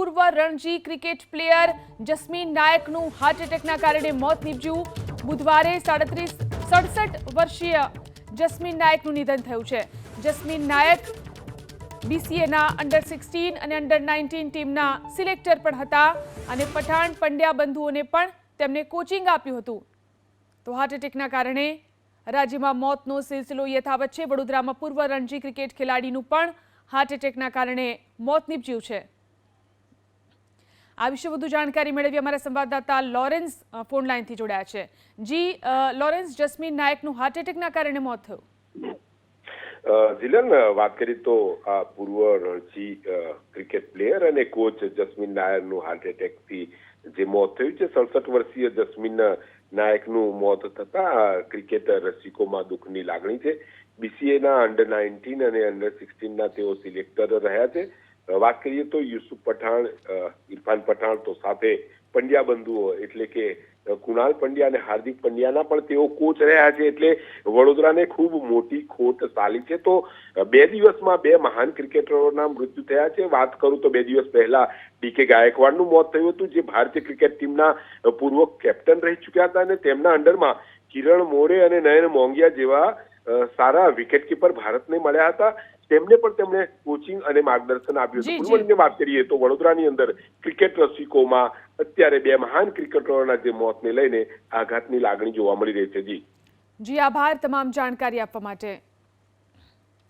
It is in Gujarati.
પૂર્વ રણજી ક્રિકેટ પ્લેયર જસ્મીન નાયકનું હાર્ટ એટેકના કારણે મોત નીપજ્યું. બુધવારે સાડત્રીસ, સડસઠ વર્ષીય જસ્મીન નાયકનું નિધન થયું છે. જસ્મીન નાયક બીસીએના અંડર સિક્સટીન અને અંડર નાઇન્ટીન ટીમના સિલેક્ટર પણ હતા અને પઠાણ પંડ્યા બંધુઓને પણ તેમને કોચિંગ આપ્યું હતું. તો હાર્ટ એટેકના કારણે રાજ્યમાં મોતનો સિલસિલો યથાવત છે. વડોદરામાં પૂર્વ રણજી ક્રિકેટ ખેલાડીનું પણ હાર્ટ એટેકના કારણે મોત નીપજ્યું છે. આ વિશે વધુ જાણકારી મેળવી અમારા સંવાદદાતા લોરેન્સ ફોન લાઈનથી જોડાયા છે. જી લોરેન્સ, જસ્મીન નાયકનું હાર્ટ એટેકના કારણે મોત થયું. જીલન વાત કરી તો આ પૂર્વ રણજી ક્રિકેટ પ્લેયર અને કોચ જસ્મીન નાયરનું હાર્ટ એટેકથી જે મોત થયું છે, સડસઠ વર્ષીય જસ્મીન નાયકનું મોત થતા ક્રિકેટ રસિકોમાં દુઃખની લાગણી છે. બીસીએના અંડર નાઇન્ટીન અને અંડર સિક્સટીનના તેઓ સિલેક્ટર રહ્યા છે. વાત કરીએ તો યુસુફ પઠાણ ઇરફાન પઠાણ તો સાથે પંડ્યા બંધુઓ, એટલે કે કુણાલ પંડ્યા અને હાર્દિક પંડ્યાના પણ તેઓ કોચ રહ્યા છે, એટલે વડોદરાને ખૂબ મોટી ખોટ ચાલી છે. તો બે દિવસમાં બે મહાન ક્રિકેટરોના મૃત્યુ થયા છે. વાત કરું તો બે દિવસ પહેલા ડીકે ગાયકવાડનું મોત થયું હતું, જે ભારતીય ક્રિકેટ ટીમના પૂર્વ કેપ્ટન રહી ચૂક્યા હતા અને તેમના અંડરમાં કિરણ મોરે અને નયન મોંગિયા જેવા સારા વિકેટકીપર ભારતને મળ્યા હતા. તેમને પણ તેમણે કોચિંગ અને માર્ગદર્શન આપ્યું હતું. જી. પૂર્વની વાત કરીએ તો વડોદરાની અંદર ક્રિકેટ રસિકોમાં અત્યારે બે મહાન ક્રિકેટરોના જે મોતને લઈને આઘાતની લાગણી જોવા મળી રહી છે. જી. જી આભાર. તમામ જાણકારી આપવા માટે.